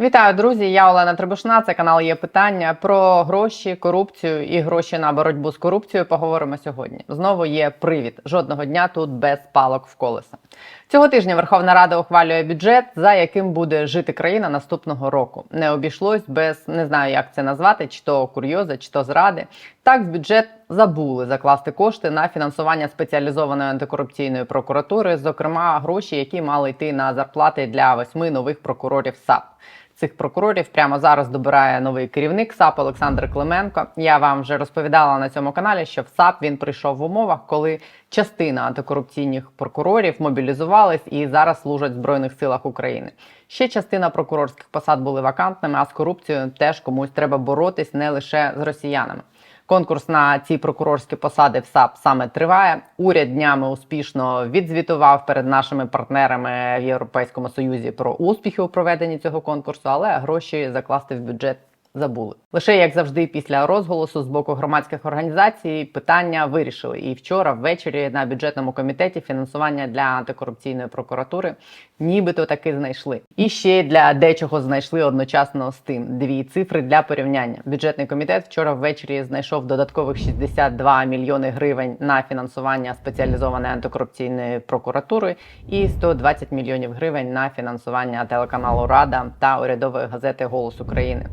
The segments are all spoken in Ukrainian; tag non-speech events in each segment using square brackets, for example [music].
Вітаю, друзі! Я Олена Требушна. Це канал є питання про гроші, корупцію і гроші на боротьбу з корупцією. Поговоримо сьогодні. Знову є привід. Жодного дня тут без палок в колеса. Цього тижня Верховна Рада ухвалює бюджет, за яким буде жити країна наступного року. Не обійшлось без не знаю, як це назвати, чи то курйози, чи то зради. Так, в бюджет забули закласти кошти на фінансування спеціалізованої антикорупційної прокуратури, зокрема гроші, які мали йти на зарплати для восьми нових прокурорів САП. Цих прокурорів прямо зараз добирає новий керівник САП Олександр Клименко. Я вам вже розповідала на цьому каналі, що в САП він прийшов в умовах, коли частина антикорупційних прокурорів мобілізувались і зараз служать в збройних силах України. Ще частина прокурорських посад були вакантними, а з корупцією теж комусь треба боротись не лише з росіянами. Конкурс на ці прокурорські посади в САП саме триває. Уряд днями успішно відзвітував перед нашими партнерами в Європейському Союзі про успіхи у проведенні цього конкурсу, але гроші закласти в бюджет забули. Лише як завжди, після розголосу з боку громадських організацій питання вирішили. І вчора ввечері на бюджетному комітеті фінансування для антикорупційної прокуратури нібито таки знайшли. І ще для дечого знайшли одночасно з тим дві цифри для порівняння. Бюджетний комітет вчора ввечері знайшов додаткових 62 мільйони гривень на фінансування спеціалізованої антикорупційної прокуратури і 120 мільйонів гривень на фінансування телеканалу Рада та урядової газети Голос України.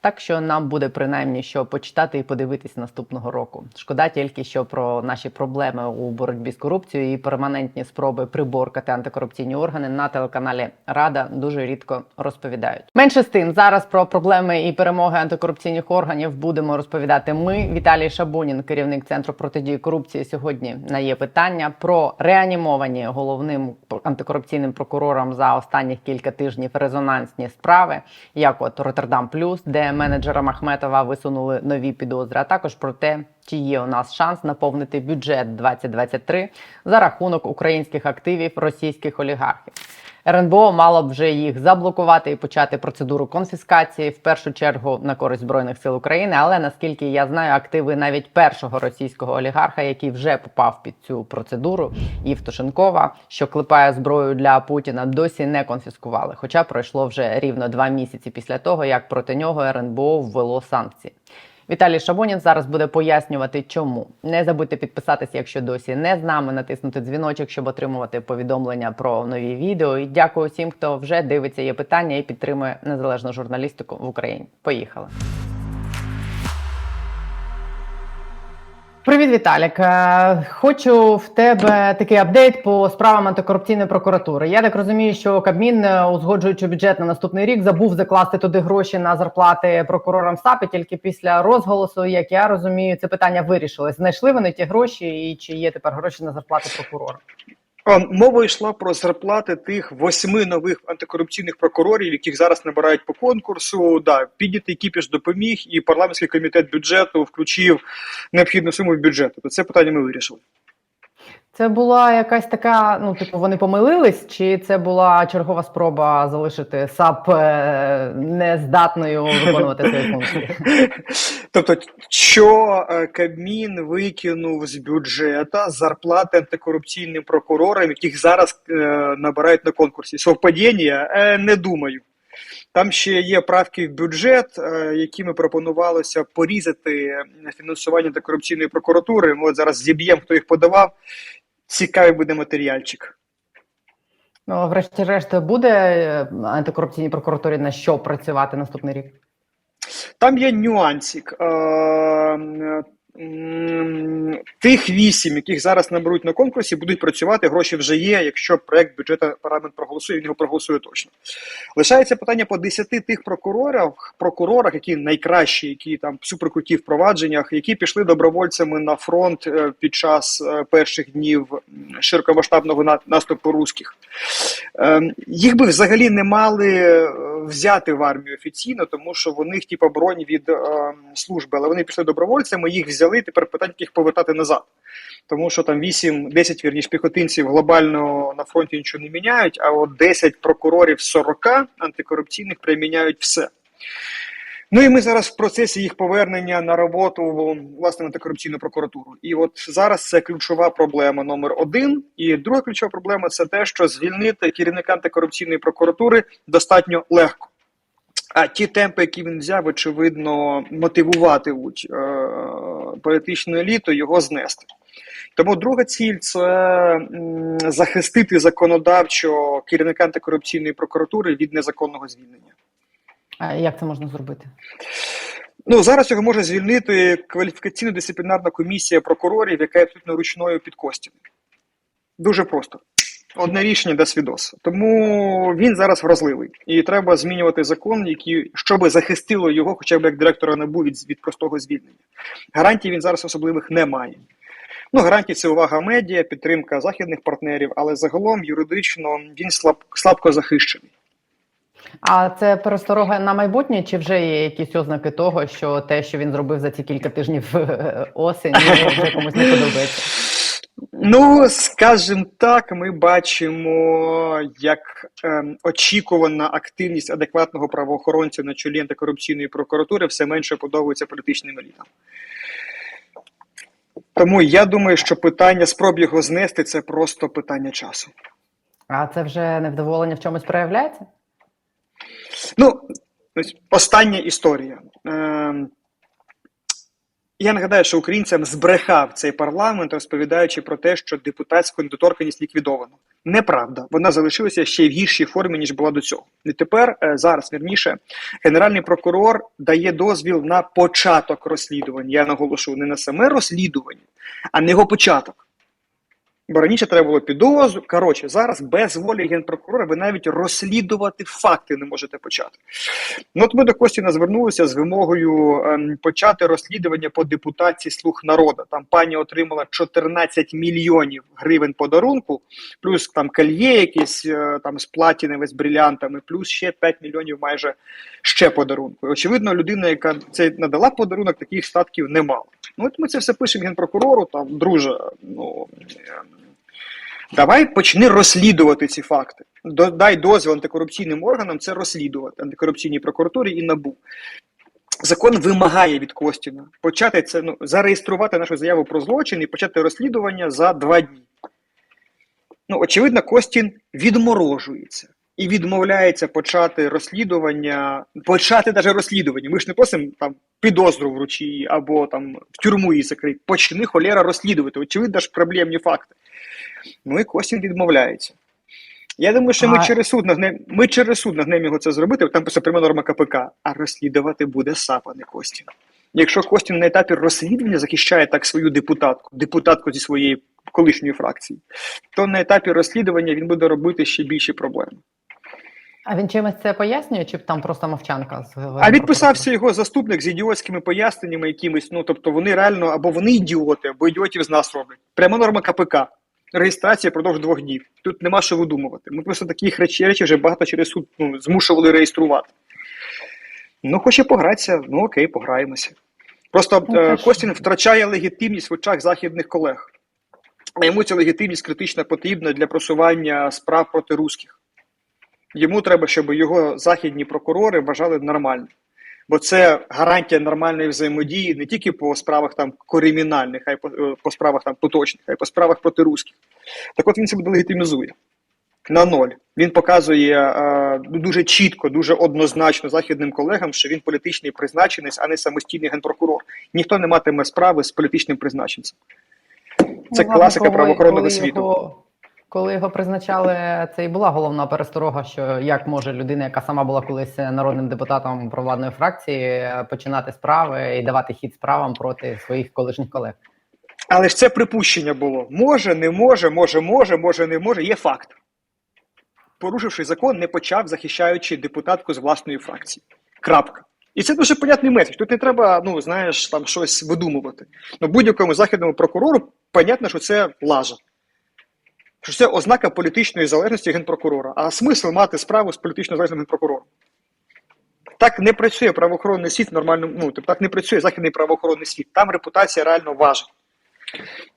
Так що нам буде принаймні що почитати і подивитись наступного року. Шкода тільки, що про наші проблеми у боротьбі з корупцією і перманентні спроби приборкати антикорупційні органи на телеканалі Рада дуже рідко розповідають. Менше з тим, зараз про проблеми і перемоги антикорупційних органів будемо розповідати. Ми Віталій Шабунін, керівник центру протидії корупції. Сьогодні на є питання про реанімовані головним антикорупційним прокурором за останніх кілька тижнів резонансні справи, як от Роттердам Плюс, де менеджера Махметова висунули нові підозри, а також про те, чи є у нас шанс наповнити бюджет 2023 за рахунок українських активів російських олігархів. РНБО мало б вже їх заблокувати і почати процедуру конфіскації в першу чергу на користь збройних сил України. Але наскільки я знаю, активи навіть першого російського олігарха, який вже попав під цю процедуру, Євтушенкова, що клепає зброю для Путіна, досі не конфіскували. Хоча пройшло вже рівно два місяці після того, як проти нього РНБО ввело санкції. Віталій Шабунін зараз буде пояснювати, чому. Не забудьте підписатися, якщо досі не з нами, натиснути дзвіночок, щоб отримувати повідомлення про нові відео. І дякую всім, хто вже дивиться є питання і підтримує незалежну журналістику в Україні. Поїхали. Привіт, Віталік. Е, Хочу в тебе такий апдейт по справам антикорупційної прокуратури. Я так розумію, що Кабмін, е, узгоджуючи бюджет на наступний рік, забув закласти туди гроші на зарплати прокурорам САП. І тільки після розголосу, як я розумію, це питання вирішилось. Знайшли вони ті гроші, і чи є тепер гроші на зарплати прокурора? Мова йшла про зарплати тих восьми нових антикорупційних прокурорів, яких зараз набирають по конкурсу. Да, піднятий кіпіш допоміг, і парламентський комітет бюджету включив необхідну суму в бюджет. Тобто це питання ми вирішили. Це була якась така, ну типу, вони помилились, чи це була чергова спроба залишити САП е, нездатною виконувати свої функції? [laughs] Тобто, що е, Кабмін викинув з бюджету зарплати антикорупційним прокурорам, яких зараз е, набирають на конкурсі. Совпадіння? Не думаю. Там ще є правки в бюджет, якими пропонувалося порізати фінансування антикорупційної прокуратури. Ми от зараз зіб'ємо, хто їх подавав. Цікавий буде матеріальчик. Ну, врешті-решт, буде е, антикорупційній прокуратурі на що працювати наступний рік? Там є нюансик. Тих вісім, яких зараз наберуть на конкурсі, будуть працювати. Гроші вже є. Якщо проект бюджету парламент проголосує, він його проголосує точно. Лишається питання по десяти тих прокурорів, прокурорах, які найкращі, які там суперкруті в провадженнях, які пішли добровольцями на фронт е, під час е, перших днів широкомасштабного на- наступу русських. Ем, Їх би взагалі не мали е, взяти в армію офіційно, тому що в них типу, бронь від е, служби, але вони пішли добровольцями, їх взяли. Тепер питання, їх повертати назад. Тому що там 8-10 вірніш піхотинців глобально на фронті нічого не міняють, а от 10 прокурорів з 40 антикорупційних приміняють все. Ну і ми зараз в процесі їх повернення на роботу власне антикорупційну прокуратуру. І от зараз це ключова проблема номер один. І друга ключова проблема це те, що звільнити керівника антикорупційної прокуратури достатньо легко. А ті темпи, які він взяв, очевидно, мотивуватимуть е, політичну еліту його знести. Тому друга ціль це захистити законодавчо керівника антикорупційної прокуратури від незаконного звільнення. Як це можна зробити? Ну зараз його може звільнити кваліфікаційно дисциплінарна комісія прокурорів, яка є абсолютно ручною під Костіна. Дуже просто. Одне рішення дасть відос. Тому він зараз вразливий. І треба змінювати закон, який, щоб захистило його, хоча б як директора НАБУ від, від простого звільнення. Гарантій він зараз особливих не має. Ну, гарантії це увага медіа, підтримка західних партнерів, але загалом юридично він слаб, слабко захищений. А це пересторога на майбутнє, чи вже є якісь ознаки того, що те, що він зробив за ці кілька тижнів е, осені, вже комусь не подобається? Ну, скажімо так, ми бачимо, як ем, очікувана активність адекватного правоохоронця на чолі антикорупційної прокуратури все менше подобається політичним елітам. Тому я думаю, що питання спроб його знести це просто питання часу. А це вже невдоволення в чомусь проявляється? Ну, остання історія. Ем, я нагадаю, що українцям збрехав цей парламент, розповідаючи про те, що депутатську недоторканність ліквідовано. Неправда, вона залишилася ще в гіршій формі, ніж була до цього. І тепер е, зараз вірніше, генеральний прокурор дає дозвіл на початок розслідування. Я наголошую не на саме розслідування, а на його початок. Бо раніше треба було підозру. Коротше, зараз без волі генпрокурора ви навіть розслідувати факти не можете почати. Ну от ми до Костіна звернулися з вимогою ем, почати розслідування по депутації Слуг народу. Там пані отримала 14 мільйонів гривень подарунку, плюс там кольє якісь е, там з платінами, з брилянтами, плюс ще 5 мільйонів майже ще подарунку. І, очевидно, людина, яка це надала подарунок, таких статків не мала. Ну от ми це все пишемо генпрокурору, там, друже, ну. ем, Давай почни розслідувати ці факти. Дай дозвіл антикорупційним органам це розслідувати антикорупційній прокуратурі і набу. Закон вимагає від Костіна почати це ну зареєструвати нашу заяву про злочин і почати розслідування за два дні. Ну, очевидно, Костін відморожується і відмовляється почати розслідування, почати навіть розслідування. Ми ж не просимо там підозру вручі або там в тюрму її закрити. Почни холєра розслідувати. Очевидно ж проблемні факти. Ну і Костін відмовляється. Я думаю, що ми А- через суд нагнем, ми через суд нагнемо його це зробити, там пише пряма норма КПК, а розслідувати буде САП, а не Костін. Якщо Костін на етапі розслідування захищає так свою депутатку, депутатку зі своєї колишньої фракції, то на етапі розслідування він буде робити ще більші проблеми. А він чимось це пояснює, чи там просто мовчанка? з А відписався його заступник з ідіотськими поясненнями якимись. Ну тобто вони реально або вони ідіоти, або ідіотів з нас роблять. Пряма норма КПК. Реєстрація продовж двох днів. Тут нема що видумувати. Ми просто таких речей, речей вже багато через суд ну, змушували реєструвати. Ну, хоче погратися, ну окей, пограємося. Просто Ну, е, Костін втрачає легітимність в очах західних колег. А йому ця легітимність критично потрібна для просування справ проти русських. Йому треба, щоб його західні прокурори вважали нормальним. Бо це гарантія нормальної взаємодії не тільки по справах там кримінальних, а й по, е, по справах там поточних, а й по справах проти русських. Так от він себе легітимізує на ноль. Він показує е, дуже чітко, дуже однозначно західним колегам, що він політичний призначенець, а не самостійний генпрокурор. Ніхто не матиме справи з політичним призначенцем. Це Ну, класика правоохоронного світу. Його, коли його призначали, це і була головна пересторога, що як може людина, яка сама була колись народним депутатом провладної фракції, починати справи і давати хід справам проти своїх колишніх колег. Але ж це припущення було. Може, не може, може, може, може, не може. Є факт. Порушивши закон, не почав, захищаючи депутатку з власної фракції. Крапка. І це дуже понятний меседж. Тут не треба, ну знаєш, там щось видумувати. Ну, будь-якому західному прокурору понятно, що це лажа. Що це ознака політичної залежності генпрокурора. А смисл мати справу з політично залежним генпрокурором. Так не працює правоохоронний світ в нормальному. Ну, тобто так не працює західний правоохоронний світ. Там репутація реально важить.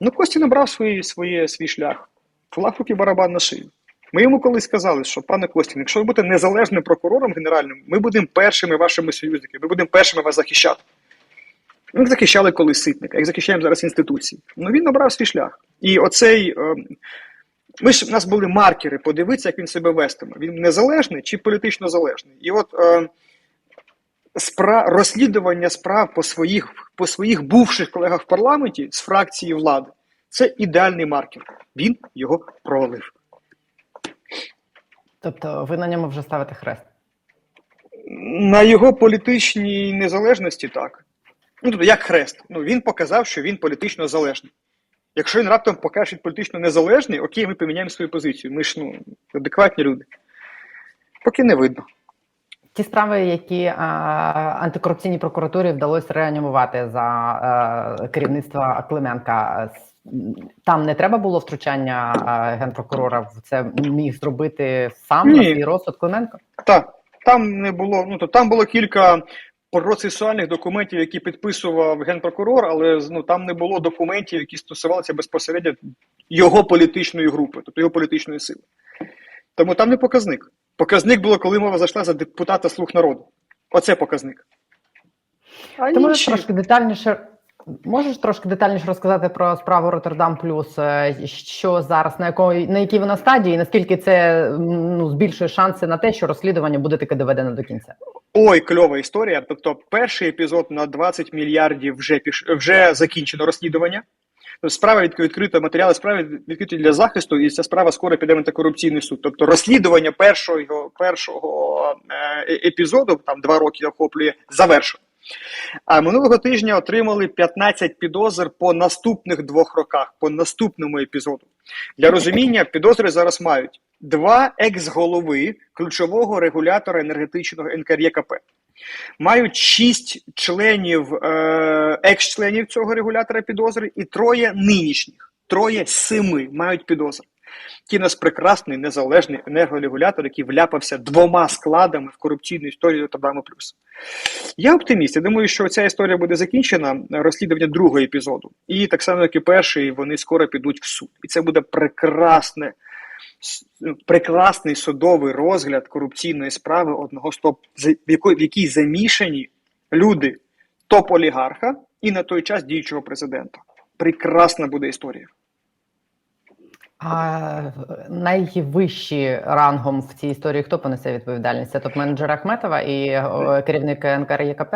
Ну, Костя набрав свій, своє, свій шлях. Флаг руки барабан на шию. Ми йому колись сказали, що пане Костін, якщо ви будете незалежним прокурором генеральним, ми будемо першими вашими союзниками, ми будемо першими вас захищати. Ми захищали колись ситника, як захищаємо зараз інституції. Ну він набрав свій шлях. І оцей. Е, ми ж у нас були маркери, подивитися, як він себе вестиме. Він незалежний чи політично залежний. І от е, спра... розслідування справ по своїх, по своїх бувших колегах в парламенті з фракції влади це ідеальний маркер. Він його провалив. Тобто ви на ньому вже ставите хрест. На його політичній незалежності так. Ну, тобто, як хрест. Ну, він показав, що він політично залежний. Якщо він раптом він політично незалежний, окей, ми поміняємо свою позицію. Ми ж ну, адекватні люди. Поки не видно. Ті справи, які а, антикорупційній прокуратурі вдалося реанімувати за а, керівництва Клименка, там не треба було втручання а, генпрокурора. Це міг зробити сам на свій розсуд Клименко. Так, там не було. Ну то там було кілька процесуальних документів, які підписував генпрокурор, але ну там не було документів, які стосувалися безпосередньо його політичної групи, тобто його політичної сили. Тому там не показник. Показник було, коли мова зайшла за депутата слуг народу. Оце показник. А Ти можеш трошки детальніше. Можеш трошки детальніше розказати про справу Роттердам Плюс, е, що зараз на якої на якій вона стадії, і наскільки це ну збільшує шанси на те, що розслідування буде таки доведено до кінця? Ой, кльова історія. Тобто, перший епізод на 20 мільярдів вже піш... вже закінчено розслідування. Справа відк- відкрита, матеріали справи відкриті для захисту, і ця справа скоро піде в антикорупційний суд. Тобто розслідування першого першого е, епізоду, там два роки охоплює, завершено. А минулого тижня отримали 15 підозр по наступних двох роках, по наступному епізоду. Для розуміння підозри зараз мають два екс-голови ключового регулятора енергетичного НКРЄКП. Мають шість членів, е, екс-членів цього регулятора підозри і троє нинішніх. Троє семи мають підозри. Ті нас прекрасний незалежний енерорегулятор, який вляпався двома складами в корупційну історію Роттердаму Плюс. Я оптиміст. Я думаю, що ця історія буде закінчена розслідування другого епізоду. І так само, як і перший, вони скоро підуть в суд. І це буде прекрасне, прекрасний судовий розгляд корупційної справи одного з топ, в якій замішані люди топ-олігарха і на той час діючого президента. Прекрасна буде історія. А найвищі рангом в цій історії хто понесе відповідальність? Це топ-менеджер Ахметова і керівник НКРЄКП?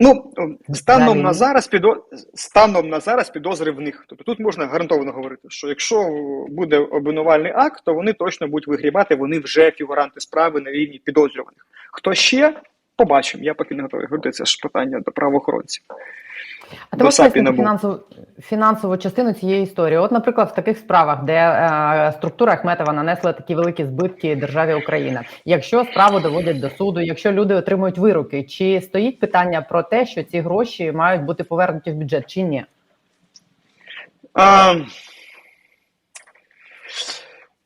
Ну, станом на зараз підо... станом на зараз підозри в них. Тобто тут можна гарантовано говорити, що якщо буде обвинувальний акт, то вони точно будуть вигрібати, вони вже фігуранти справи на рівні підозрюваних. Хто ще? Побачимо. Я поки не готовий говорити. Це ж питання до правоохоронців. А ти можеш пояснити фінансову, фінансову частину цієї історії? От, наприклад, в таких справах, де е, структура Ахметова нанесла такі великі збитки державі Україна, якщо справу доводять до суду, якщо люди отримують вироки, чи стоїть питання про те, що ці гроші мають бути повернуті в бюджет, чи ні? А,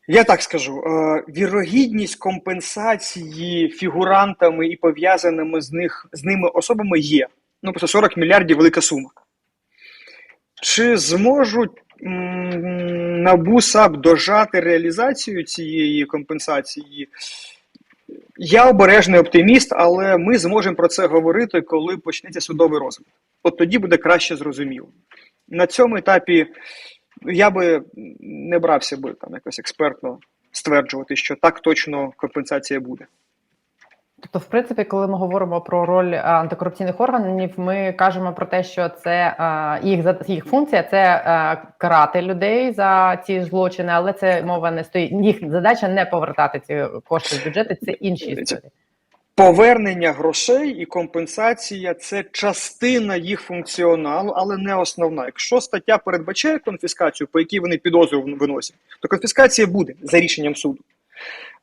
я так скажу: е, вірогідність компенсації фігурантами і пов'язаними з них з ними особами є. Ну, просто 40 мільярдів велика сума. Чи зможуть НАБУ САП дожати реалізацію цієї компенсації? Я обережний оптиміст, але ми зможемо про це говорити, коли почнеться судовий розгляд. От тоді буде краще зрозуміло. На цьому етапі я би не брався би там якось експертно стверджувати, що так точно компенсація буде. Тобто, в принципі, коли ми говоримо про роль е, антикорупційних органів, ми кажемо про те, що це е, їх їх функція це е, карати людей за ці злочини, але це мова не стоїть. Їх задача не повертати ці кошти в бюджети. Це інші історії. Повернення грошей і компенсація це частина їх функціоналу, але не основна. Якщо стаття передбачає конфіскацію, по якій вони підозру виносять, то конфіскація буде за рішенням суду.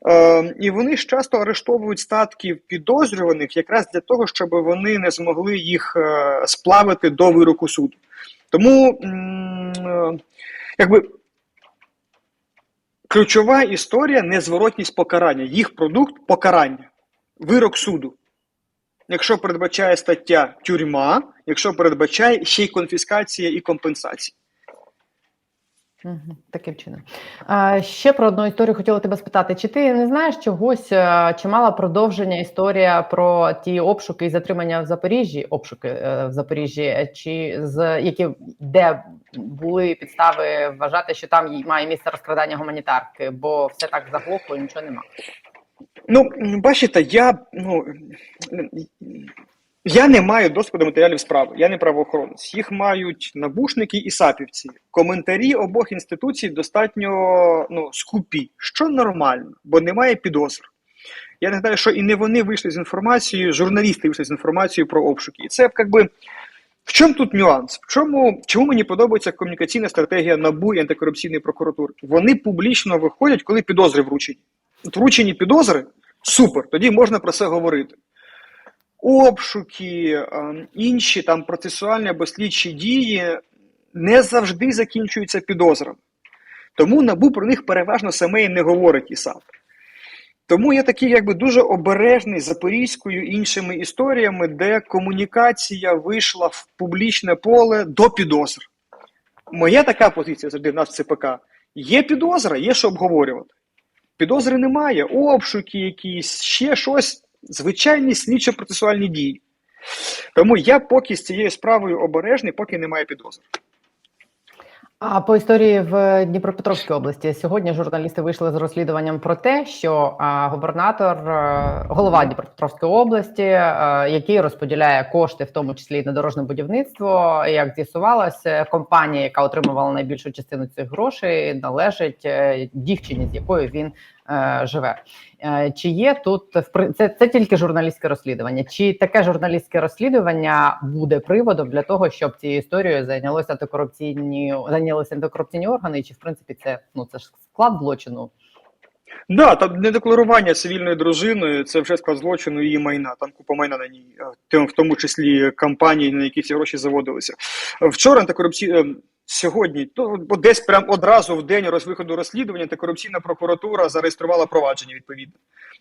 Е, і вони ж часто арештовують статки підозрюваних якраз для того, щоб вони не змогли їх е, сплавити до вироку суду. Тому е, якби ключова історія незворотність покарання, їх продукт покарання, вирок суду. Якщо передбачає стаття тюрма, якщо передбачає ще й конфіскація і компенсація. Таким чином. Ще про одну історію хотіла тебе спитати: чи ти не знаєш чогось, е, чи мала продовження історія про ті обшуки і затримання в Запоріжжі, обшуки е, в Запоріжжі, е, чи з які де були підстави вважати, що там має місце розкрадання гуманітарки, бо все так заглохло, нічого нема. Ну, бачите, я ну Я не маю доступу до матеріалів справи, я не правоохоронець. Їх мають набушники і сапівці. Коментарі обох інституцій достатньо ну, скупі, що нормально, бо немає підозр. Я нагадаю, що і не вони вийшли з інформацією, журналісти вийшли з інформацією про обшуки. І це якби. В чому тут нюанс? В чому чому мені подобається комунікаційна стратегія НАБУ і антикорупційної прокуратури? Вони публічно виходять, коли підозри вручені. От вручені підозри супер, тоді можна про це говорити. Обшуки, е, інші там процесуальні або слідчі дії не завжди закінчуються підозрами. Тому НАБУ про них переважно саме і не говорить і САП. Тому я такий якби дуже обережний Запорізькою іншими історіями, де комунікація вийшла в публічне поле до підозр. Моя така позиція завжди в нас в ЦПК. Є підозра, є що обговорювати. Підозри немає, обшуки якісь, ще щось, звичайні слідчо-процесуальні дії. Тому я поки з цією справою обережний, поки немає підозр. А по історії в Дніпропетровській області сьогодні журналісти вийшли з розслідуванням про те, що губернатор, голова Дніпропетровської області, який розподіляє кошти, в тому числі і на дорожне будівництво, як з'ясувалося, компанія, яка отримувала найбільшу частину цих грошей, належить е, дівчині, з якою він живе. Е, Чи є тут це, це тільки журналістське розслідування? Чи таке журналістське розслідування буде приводом для того, щоб цією історією зайнялося антикорупційні зайнялися антикорупційні органи? Чи в принципі це ну це ж склад злочину? Да, там недекларування цивільної дружини це вже склад злочину її майна. Там купа майна на ній, е, в тому числі компанії, на які ці гроші заводилися. Вчора антикорупційна сьогодні, то десь прям одразу в день розвиходу розслідування антикорупційна прокуратура зареєструвала провадження відповідно.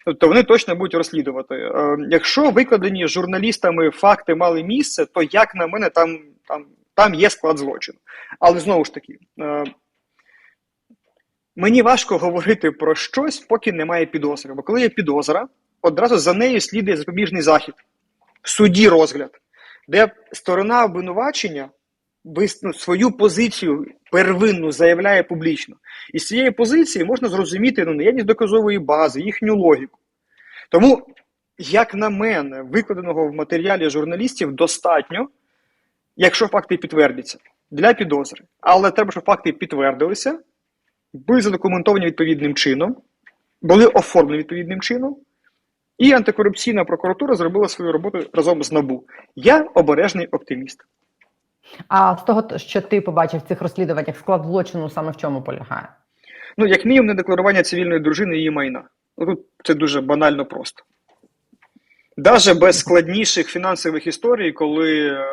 Тобто вони точно будуть розслідувати. Е, Якщо викладені журналістами факти мали місце, то як на мене, там, там, там є склад злочину. Але знову ж таки. Мені важко говорити про щось, поки немає підозри. Бо коли є підозра, одразу за нею слідує запобіжний захід, суді розгляд, де сторона обвинувачення ну, свою позицію первинну заявляє публічно. І з цієї позиції можна зрозуміти ну, наявність доказової бази, їхню логіку. Тому, як на мене, викладеного в матеріалі журналістів достатньо, якщо факти підтвердяться, для підозри. Але треба, щоб факти підтвердилися були задокументовані відповідним чином, були оформлені відповідним чином, і антикорупційна прокуратура зробила свою роботу разом з НАБУ. Я обережний оптиміст. А з того, що ти побачив в цих розслідуваннях, склад злочину саме в чому полягає? Ну, як мінімум, недекларування цивільної дружини і її майна. Ну, Тут це дуже банально просто. Даже без складніших фінансових історій, коли е,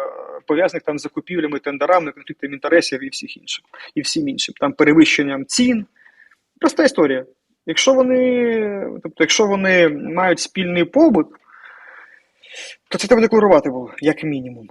пов'язаних там з закупівлями, тендерами, конфліктом інтересів і всіх інших, і всім іншим, там перевищенням цін. Проста історія. Якщо вони, тобто, якщо вони мають спільний побут, то це треба декларувати було, як мінімум.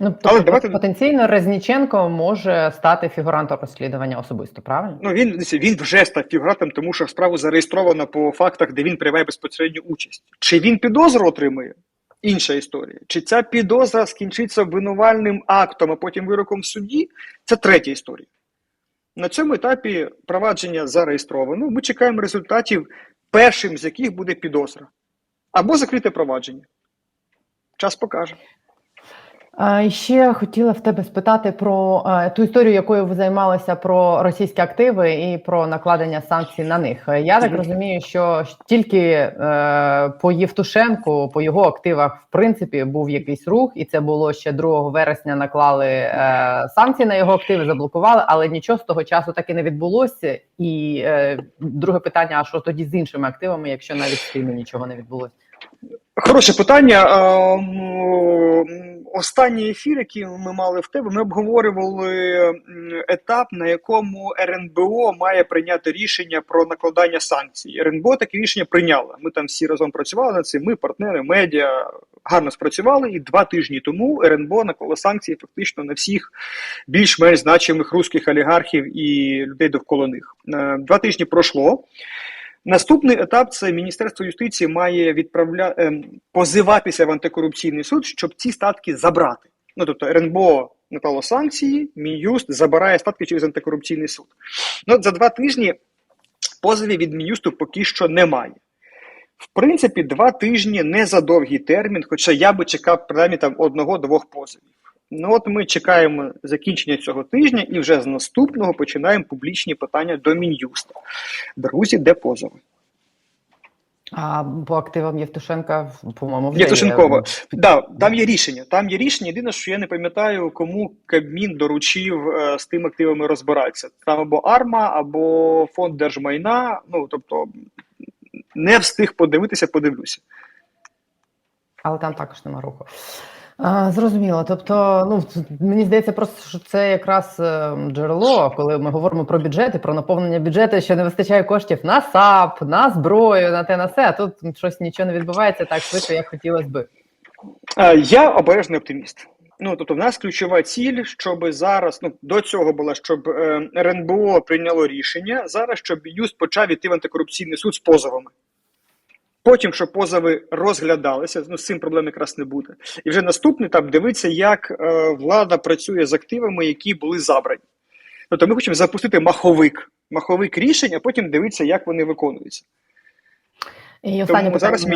Ну Але тобто, давайте- потенційно Резніченко може стати фігурантом розслідування особисто, правильно? Ну він він вже став фігурантом, тому що справа зареєстрована по фактах, де він приймає безпосередню участь. Чи він підозру отримує? Інша історія. Чи ця підозра скінчиться обвинувальним актом, а потім вироком в суді? Це третя історія. На цьому етапі провадження зареєстровано. Ми чекаємо результатів, першим з яких буде підозра. Або закрите провадження. Час покаже. І ще хотіла в тебе спитати про ту історію, якою ви займалися про російські активи і про накладення санкцій на них. Я так розумію, що тільки е, по Євтушенку, по його активах, в принципі, був якийсь рух, і це було ще 2 вересня. Наклали е, санкції на його активи, заблокували, але нічого з того часу так і не відбулося. І е, друге питання: а що тоді з іншими активами, якщо навіть з тими нічого не відбулося? Хороше питання. Останній ефір, який ми мали в тебе, ми обговорювали етап, на якому РНБО має прийняти рішення про накладання санкцій. РНБО таке рішення прийняло. Ми там всі разом працювали над цим. Ми, партнери, медіа гарно спрацювали. І два тижні тому РНБО наклало санкції фактично на всіх більш-менш значимих русських олігархів і людей довкола них. Е, Два тижні пройшло. Наступний етап це Міністерство юстиції має відправля... ем, позиватися в антикорупційний суд, щоб ці статки забрати. Ну тобто РНБО наклало санкції, Мін'юст забирає статки через антикорупційний суд. Ну за два тижні позовів від Мін'юсту поки що немає. В принципі, два тижні не за довгий термін, хоча я би чекав принаймні там одного-двох позовів. Ну от ми чекаємо закінчення цього тижня і вже з наступного починаємо публічні питання до Мін'юста. Друзі, де позови? А по активам Євтушенка, по-моєму, вже Євтушенкова. є. Да, там є рішення. Там є рішення. Єдине, що я не пам'ятаю, кому Кабмін доручив е, з тими активами розбиратися. Там або Арма, або фонд держмайна. Ну тобто не встиг подивитися, подивлюся. Але там також нема руху. Зрозуміло. Тобто, ну мені здається, просто що це якраз е, джерело, коли ми говоримо про бюджети, про наповнення бюджету, що не вистачає коштів на САП, на зброю, на те на все. А тут щось нічого не відбувається так швидко, як хотілося би. Е, Я обережний оптиміст. Ну тобто, в нас ключова ціль, щоб зараз ну до цього була, щоб е, РНБО прийняло рішення зараз, щоб Юст почав іти в антикорупційний суд з позовами. Потім, щоб позови розглядалися, ну з цим проблем якраз не буде. І вже наступний етап дивиться, як е, влада працює з активами, які були забрані. Тобто ми хочемо запустити маховик, маховик рішень, а потім дивитися, як вони виконуються. І останнє Тому питання зараз у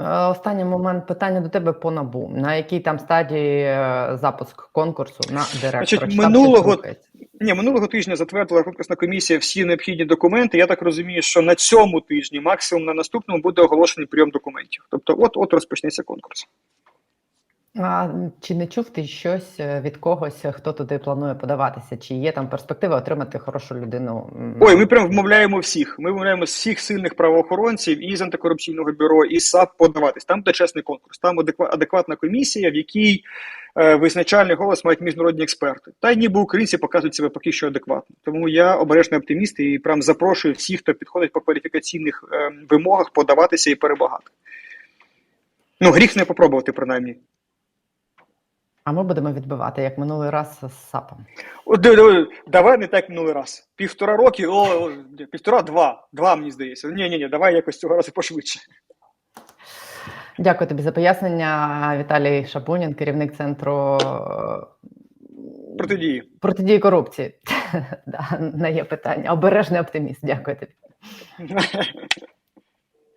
Е, Останній момент питання до тебе по набу. На якій там стадії е, запуск конкурсу на директора? Значить, минулого- Ні, минулого тижня затвердила конкурсна комісія всі необхідні документи. Я так розумію, що на цьому тижні, максимум на наступному, буде оголошений прийом документів. Тобто, от от розпочнеться конкурс. А чи не чув ти щось е, від когось, е, хто туди планує подаватися? Чи є там перспектива отримати хорошу людину? Ой, ми прям вмовляємо всіх. Ми вмовляємо всіх сильних правоохоронців і з антикорупційного бюро, і САП подаватись. Там буде чесний конкурс. Там адекватна комісія, в якій е, визначальний голос мають міжнародні експерти. Та й ніби українці показують себе поки що адекватно. Тому я обережний оптиміст і прям запрошую всіх, хто підходить по кваліфікаційних е, вимогах, подаватися і перемагати. Ну, гріх не попробувати, принаймні. А ми будемо відбивати, як минулий раз з САПом. Давай не так минулий раз. Півтора роки, о, о, півтора-два. Два, мені здається. Ні, ні, ні, давай якось цього разу пошвидше. Дякую тобі за пояснення. Віталій Шапунін, керівник центру е, Протидії. протидії корупції. [laughs] Да, Не є питання. Обережний оптиміст. Дякую тобі. [laughs]